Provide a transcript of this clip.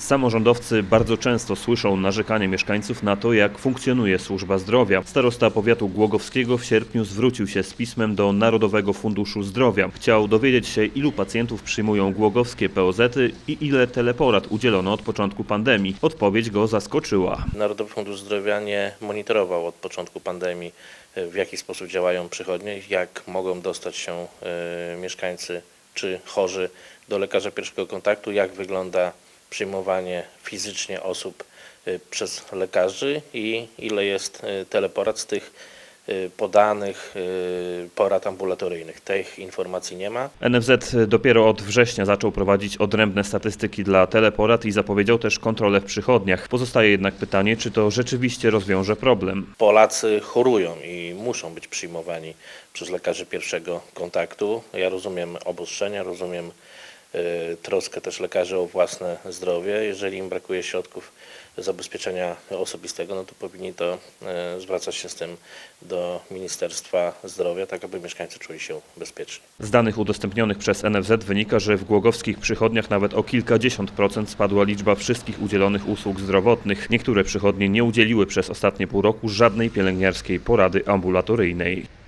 Samorządowcy bardzo często słyszą narzekanie mieszkańców na to, jak funkcjonuje służba zdrowia. Starosta powiatu głogowskiego w sierpniu zwrócił się z pismem do Narodowego Funduszu Zdrowia. Chciał dowiedzieć się, ilu pacjentów przyjmują głogowskie POZ-y i ile teleporad udzielono od początku pandemii. Odpowiedź go zaskoczyła. Narodowy Fundusz Zdrowia nie monitorował od początku pandemii, e, w jaki sposób działają przychodnie, jak mogą dostać się e, mieszkańcy czy chorzy do lekarza pierwszego kontaktu, jak wygląda przyjmowanie fizycznie osób e, przez lekarzy i ile jest e, teleporad z tych e, podanych porad ambulatoryjnych. Tych informacji nie ma. NFZ dopiero od września zaczął prowadzić odrębne statystyki dla teleporad i zapowiedział też kontrolę w przychodniach. Pozostaje jednak pytanie, czy to rzeczywiście rozwiąże problem. Polacy chorują i muszą być przyjmowani przez lekarzy pierwszego kontaktu. Ja rozumiem obostrzenia, rozumiem y, troskę też lekarzy o własne zdrowie. Jeżeli im brakuje środków zabezpieczenia osobistego, no to powinni to y, zwracać się z tym do Ministerstwa Zdrowia, tak aby mieszkańcy czuli się bezpiecznie. Z danych udostępnionych przez NFZ wynika, że w głogowskich przychodniach nawet o kilkadziesiąt procent spadła liczba wszystkich udzielonych usług zdrowotnych. Niektóre przychodnie nie udzieliły przez ostatnie pół roku żadnej pielęgniarskiej porady ambulatoryjnej.